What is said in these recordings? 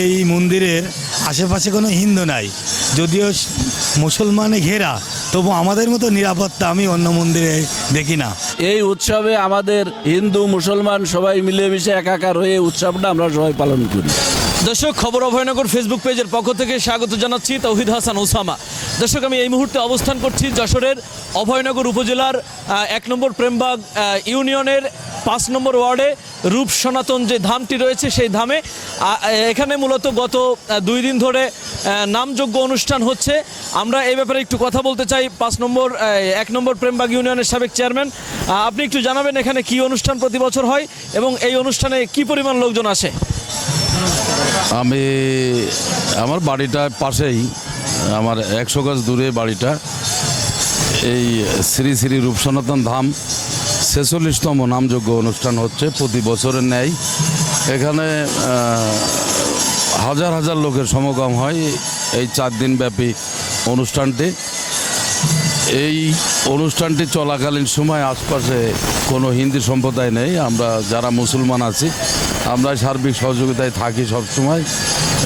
এই মন্দিরের আশেপাশে কোনো হিন্দু নাই। যদিও মুসলমানে ঘেরা তবু আমাদের মতো নিরাপত্তা আমি অন্য মন্দিরে দেখি না। এই উৎসবে আমাদের হিন্দু মুসলমান সবাই মিলেমিশে একাকার হয়ে উৎসবটা আমরা সবাই পালন করি। দর্শক খবর অভয়নগর ফেসবুক পেজের পক্ষ থেকে স্বাগত জানাচ্ছি তৌহিদ হাসান ওসামা। দর্শক আমি এই মুহূর্তে অবস্থান করছি যশোরের অভয়নগর উপজেলার এক নম্বর প্রেমবাগ ইউনিয়নের পাঁচ নম্বর ওয়ার্ডে রূপ সনাতন যে ধামটি রয়েছে, সেই ধামে এখানে মূলত গত দুই দিন ধরে নামযোগ্য অনুষ্ঠান হচ্ছে। আমরা এই ব্যাপারে একটু কথা বলতে চাই। পাঁচ নম্বর এক নম্বর প্রেমবাগ ইউনিয়নের সাবেক চেয়ারম্যান আপনি একটু জানাবেন এখানে কি অনুষ্ঠান প্রতি বছর হয় এবং এই অনুষ্ঠানে কি পরিমাণ লোকজন আসে? আমি, আমার বাড়িটা পাশেই, আমার একশো গাছ দূরে বাড়িটা। এই শ্রী শ্রী রূপসনাতন ধাম ছেচল্লিশতম নামযোগ্য অনুষ্ঠান হচ্ছে, প্রতি বছরের ন্যায়। এখানে হাজার হাজার লোকের সমাগম হয় এই চার দিন ব্যাপী অনুষ্ঠানটি। এই অনুষ্ঠানটি চলাকালীন সময় আশপাশে কোনো হিন্দি সম্প্রদায় নেই। আমরা যারা মুসলমান আছি, আমরা সার্বিক সহযোগিতায় থাকি সব সময়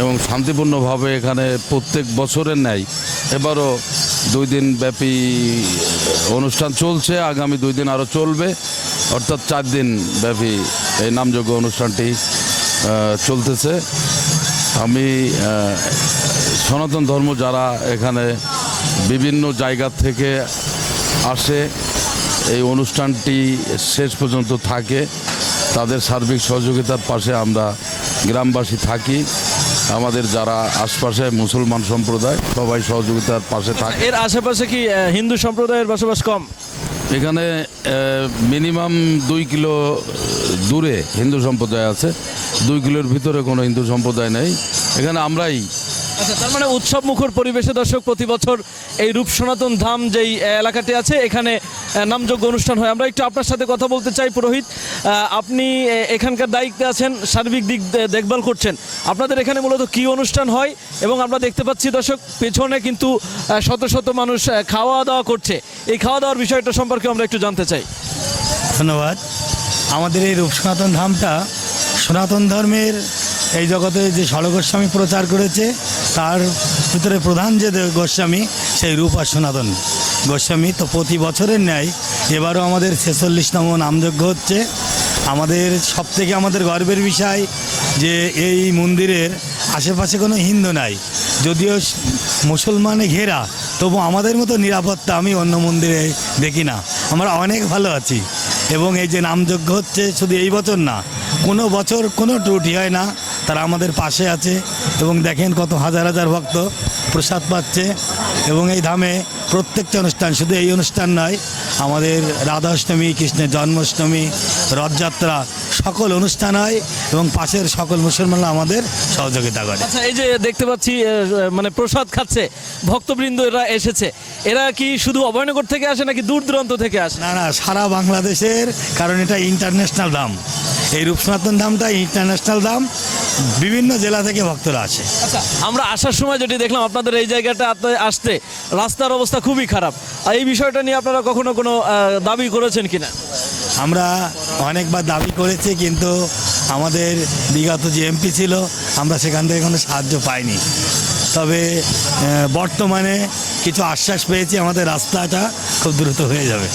এবং শান্তিপূর্ণভাবে এখানে প্রত্যেক বছরের ন্যায় এবারও দুই দিন ব্যাপী অনুষ্ঠান চলছে, আগামী দুই দিন আরও চলবে। অর্থাৎ চার দিন ব্যাপী এই নামযোগ্য অনুষ্ঠানটি চলতেছে। আমি সনাতন ধর্ম যারা এখানে বিভিন্ন জায়গা থেকে আসে, এই অনুষ্ঠানটি শেষ পর্যন্ত থাকে। তাদের সার্বিক সহযোগিতার পাশে আমরা গ্রামবাসী থাকি। আমাদের যারা আশপাশে মুসলমান সম্প্রদায় সবাই সহযোগিতার পাশে থাকে। এর আশেপাশে কি হিন্দু সম্প্রদায়ের বসবাস কম? এখানে মিনিমাম দুই কিলো দূরে হিন্দু সম্প্রদায় আছে। দুই কিলোর ভিতরে কোনো হিন্দু সম্প্রদায় নেই। এখানে আমরাই। আচ্ছা তার মানে উৎসব মুখর পরিবেশে দর্শক প্রতি বছর এই রূপ সনাতন ধাম যেই এলাকাটি আছে, এখানে নামযোগ্য অনুষ্ঠান হয়। আমরা একটু আপনার সাথে কথা বলতে চাই, পুরোহিত। আপনি এখানকার দায়িত্বে আছেন, সার্বিক দিক দেখভাল করছেন। আপনাদের এখানে মূলত কি অনুষ্ঠান হয় এবং আমরা দেখতে পাচ্ছি, দর্শক, পেছনে কিন্তু শত শত মানুষ খাওয়া দাওয়া করছে। এই খাওয়া দাওয়ার বিষয়টা সম্পর্কে আমরা একটু জানতে চাই। ধন্যবাদ। আমাদের এই রূপ সনাতন ধামটা সনাতন ধর্মের এই জগতে যে ষড় গোস্বামী প্রচার করেছে, তার ভিতরে প্রধান যে গোস্বামী সেই রূপ সনাতন। গোস্বামী, তো প্রতি বছরের ন্যায়, এবারও আমাদের ছেচল্লিশতম নামযজ্ঞ হচ্ছে। আমাদের সব থেকে আমাদের গর্বের বিষয় যে এই মন্দিরের আশেপাশে কোনো হিন্দু নাই। যদিও মুসলমানে ঘেরা, তবু আমাদের মতো নিরাপত্তা আমি অন্য মন্দিরে দেখি না। আমরা অনেক ভালো আছি। এবং এই যে নামযজ্ঞ হচ্ছে শুধু এই বছর না, কোনো বছর কোনো ত্রুটি হয় না। তারা আমাদের পাশে আছে এবং দেখেন কত হাজার হাজার ভক্ত প্রসাদ পাচ্ছে। এবং এই ধামে প্রত্যেকটা অনুষ্ঠান শুধু এই অনুষ্ঠান নয় আমাদের রাধাষ্টমী কৃষ্ণের জন্মাষ্টমী রথযাত্রা সকল অনুষ্ঠান হয় এবং পাশের সকল মুসলমানরা আমাদের সহযোগিতা করে। আচ্ছা এই যে দেখতে পাচ্ছি মানে প্রসাদ খাচ্ছে ভক্তবৃন্দ এরা এসেছে। এরা কি শুধু অভয়নগর থেকে আসে নাকি দূর দূরান্ত থেকে আসে? না না সারা বাংলাদেশের কারণ এটা ইন্টারন্যাশনাল দাম এই রূপসনাতন দামটা ইন্টারন্যাশনাল দাম বিভিন্ন জেলা থেকে ভক্তরা আসে। আচ্ছা আমরা আসার সময় যেটি দেখলাম আপনাদের এই জায়গাটা আসতে রাস্তার অবস্থা খুবই খারাপ। আর এই বিষয়টা নিয়ে আপনারা কখনো কোনো দাবি করেছেন কিনা? আমরা অনেকবার দাবি করেছি কিন্তু আমাদের বিগত যে এমপি ছিল আমরা সেখান থেকে কোনো সাহায্য পাইনি। তবে বর্তমানে কিছু আশ্বাস পেয়েছি আমাদের রাস্তাটা খুব দ্রুত হয়ে যাবে।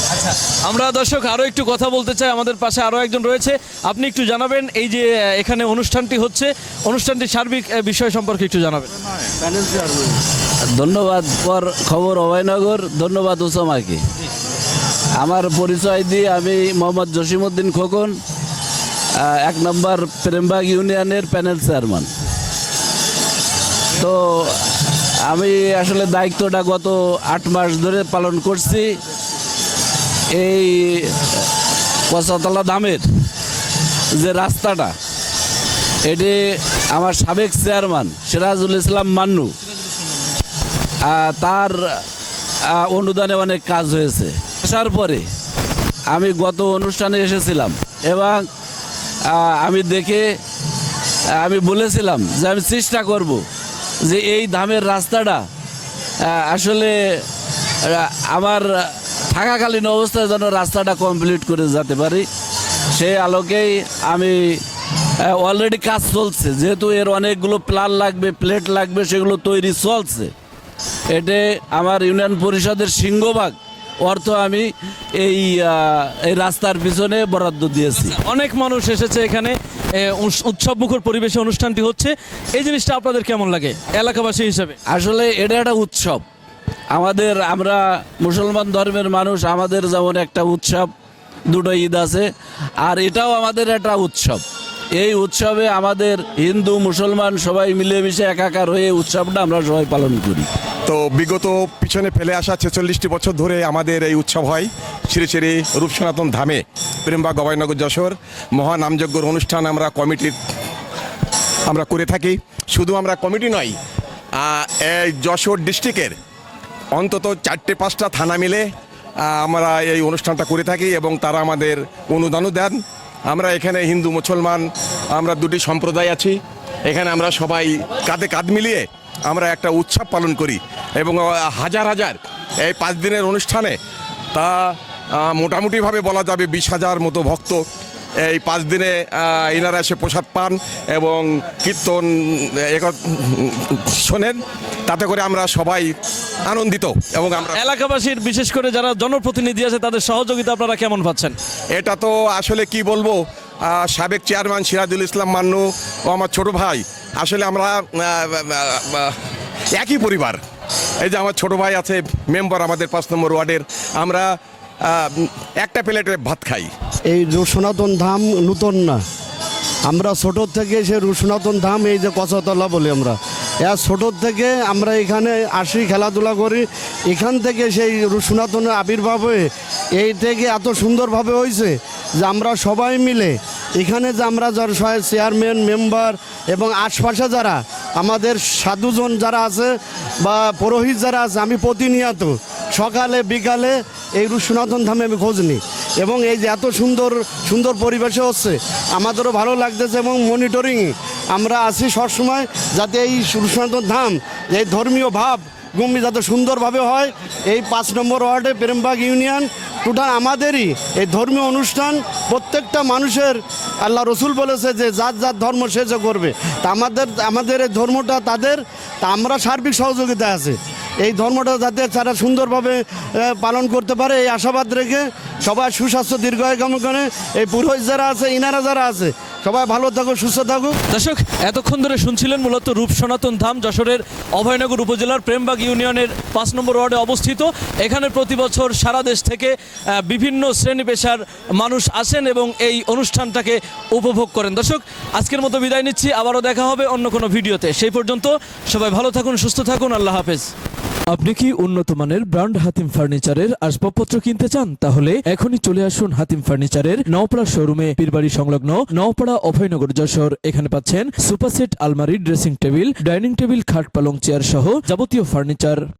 আমরা দর্শক আরও একটু কথা বলতে চাই আমাদের পাশে আরও একজন রয়েছে। আপনি একটু জানাবেন এই যে এখানে অনুষ্ঠানটি হচ্ছে অনুষ্ঠানটির সার্বিক বিষয় সম্পর্কে একটু জানাবেন। ধন্যবাদ পর খবর অভয়নগর ধন্যবাদ ওসামাকে আমার পরিচয় দিয়ে আমি মোহাম্মদ জসিমউদ্দিন খোকন এক নম্বর প্রেমবাগ ইউনিয়নের প্যানেল চেয়ারম্যান। তো আমি আসলে দায়িত্বটা গত আট মাস ধরে পালন করছি এই পঁচাতলা ধামের যে রাস্তাটা, এটি আমার সাবেক চেয়ারম্যান সিরাজুল ইসলাম মান্নু তার অনুদানে অনেক কাজ হয়েছে। আসার পরে আমি গত অনুষ্ঠানে এসেছিলাম এবং আমি দেখে, আমি বলেছিলাম যে আমি চেষ্টা করব যে এই ধামের রাস্তাটা আসলে আমার থাকাকালীন অবস্থায় যেন রাস্তাটা কমপ্লিট করে যেতে পারি সেই আলোকেই আমি অলরেডি কাজ চলছে। যেহেতু এর অনেকগুলো প্লান লাগবে প্লেট লাগবে, সেগুলো তৈরি চলছে। এতে আমার ইউনিয়ন পরিষদের সিংহভাগ। অর্থ আমি এই এই রাস্তার পিছনে বরাদ্দ দিয়েছি। অনেক মানুষ এসেছে এখানে উৎসব মুখর পরিবেশে অনুষ্ঠানটি হচ্ছে। এই জিনিসটা আপনাদের কেমন লাগে এলাকাবাসী হিসেবে? আসলে এটা একটা উৎসব। আমাদের আমরা মুসলমান ধর্মের মানুষ আমাদের যেমন একটা উৎসব দুটো ঈদ আছে আর এটাও আমাদের একটা উৎসব। এই উৎসবে আমাদের হিন্দু মুসলমান সবাই মিলেমিশে একাকার হয়ে উৎসবটা আমরা সবাই পালন করি। তো বিগত পিছনে ফেলে আসা ছেচল্লিশটি বছর ধরে আমাদের এই উৎসব হয় শ্রী শ্রী রূপ সনাতন ধামে। প্রেমবাগ গবাইনগর যশোর মহানামযজ্ঞর অনুষ্ঠান আমরা কমিটির আমরা করে থাকি। শুধু আমরা কমিটি নয় এই যশোর ডিস্ট্রিক্টের অন্তত চারটে পাঁচটা থানা মিলে আমরা এই অনুষ্ঠানটা করে থাকি এবং তারা আমাদের অনুদানও দেন। আমরা এখানে হিন্দু মুসলমান, আমরা দুটি সম্প্রদায় আছি। এখানে আমরা সবাই কাঁধে কাঁধ মিলিয়ে আমরা একটা উৎসব পালন করি এবং হাজার হাজার এই পাঁচ দিনের অনুষ্ঠানে তা মোটামুটিভাবে বলা যাবে বিশ হাজার মতো ভক্ত এই পাঁচ দিনে এনারা এসে প্রসাদ পান এবং কীর্তন এক- শোনেন। তাতে করে আমরা সবাই আনন্দিত এবং আমরা এলাকাবাসীর বিশেষ করে যারা জনপ্রতিনিধি আছে তাদের সহযোগিতা আপনারা কেমন পাচ্ছেন? এটা তো আসলে কি বলব? সাবেক চেয়ারম্যান সিরাজুল ইসলাম মান্নু ও আমার ছোট ভাই আসলে আমরা একই পরিবার। এই যে আমার ছোট ভাই আছে, মেম্বার আমাদের পাঁচ নম্বর ওয়ার্ডের, আমরা একটা প্লেটে ভাত খাই। এই সনাতন ধাম নূতন না। আমরা ছোট থেকে সে সনাতন ধাম, এই যে কচতলা বলি আমরা। এর ছোটোর থেকে আমরা এখানে আসি, খেলাধুলা করি। এখান থেকে সেই সনাতনের আবির্ভাব হয়ে, এই থেকে এত সুন্দরভাবে হয়েছে যে আমরা সবাই মিলে, এখানে যে আমরা যারা চেয়ারম্যান মেম্বার এবং আশপাশে যারা, আমাদের সাধুজন যারা আছে বা পুরোহিত যারা আছে, আমি প্রতিনিয়ত সকালে, বিকালে এই সনাতন ধামে আমি খোঁজ নিই। এবং এই যে এত সুন্দর সুন্দর পরিবেশে হচ্ছে, আমাদেরও ভালো লাগতেছে এবং মনিটরিং আমরা আছি সবসময় যাতে এই সনাতন ধাম, এই ধর্মীয় ভাব গুমি যাতে সুন্দরভাবে হয়। এই পাঁচ নম্বর ওয়ার্ডে প্রেমবাগ ইউনিয়ন, টোটাল আমাদেরই এই ধর্মীয় অনুষ্ঠান, প্রত্যেকটা মানুষের আল্লাহ রসুল বলেছে যে যার যার ধর্ম সে যে করবে। তা আমাদের আমাদের এই ধর্মটা তাদের, তা আমরা সার্বিক সহযোগিতা আছে। এই ধর্মটা যাতে তারা সুন্দরভাবে পালন করতে পারে, এই আশাবাদ রেখে সবাই সুস্বাস্থ্য দীর্ঘায় কামনা করে। এই পুরোহিত যারা আছে, ইনারা যারা আছে সবাই ভালো থাকুক সুস্থ থাকুক দর্শক, এতক্ষণ ধরে শুনছিলেন মূলত রূপ সনাতন ধাম যশোরের অভয়নগর উপজেলার প্রেমবাগ ইউনিয়নের পাঁচ নম্বর ওয়ার্ডে অবস্থিত। এখানে প্রতি বছর সারা দেশ থেকে বিভিন্ন শ্রেণি পেশার মানুষ আসেন এবং এই অনুষ্ঠানটাকে উপভোগ করেন। দর্শক, আজকের মতো বিদায় নিচ্ছি। আবারও দেখা হবে অন্য কোনো ভিডিওতে। সেই পর্যন্ত সবাই ভালো থাকুন, সুস্থ থাকুন। আল্লাহ হাফেজ। আপনি কি উন্নত মানের ব্র্যান্ড হাতিম ফার্নিচারের আসবাবপত্র কিনতে চান? তাহলে এখনই চলে আসুন হাতিম ফার্নিচারের নওপাড়া শোরুমে। পীরবাড়ি সংলগ্ন নওপাড়া অভয়নগর যশোর। এখানে পাচ্ছেন সুপারসেট আলমারি, ড্রেসিং টেবিল, ডাইনিং টেবিল, খাট পালং, চেয়ার সহ যাবতীয় ফার্নিচার।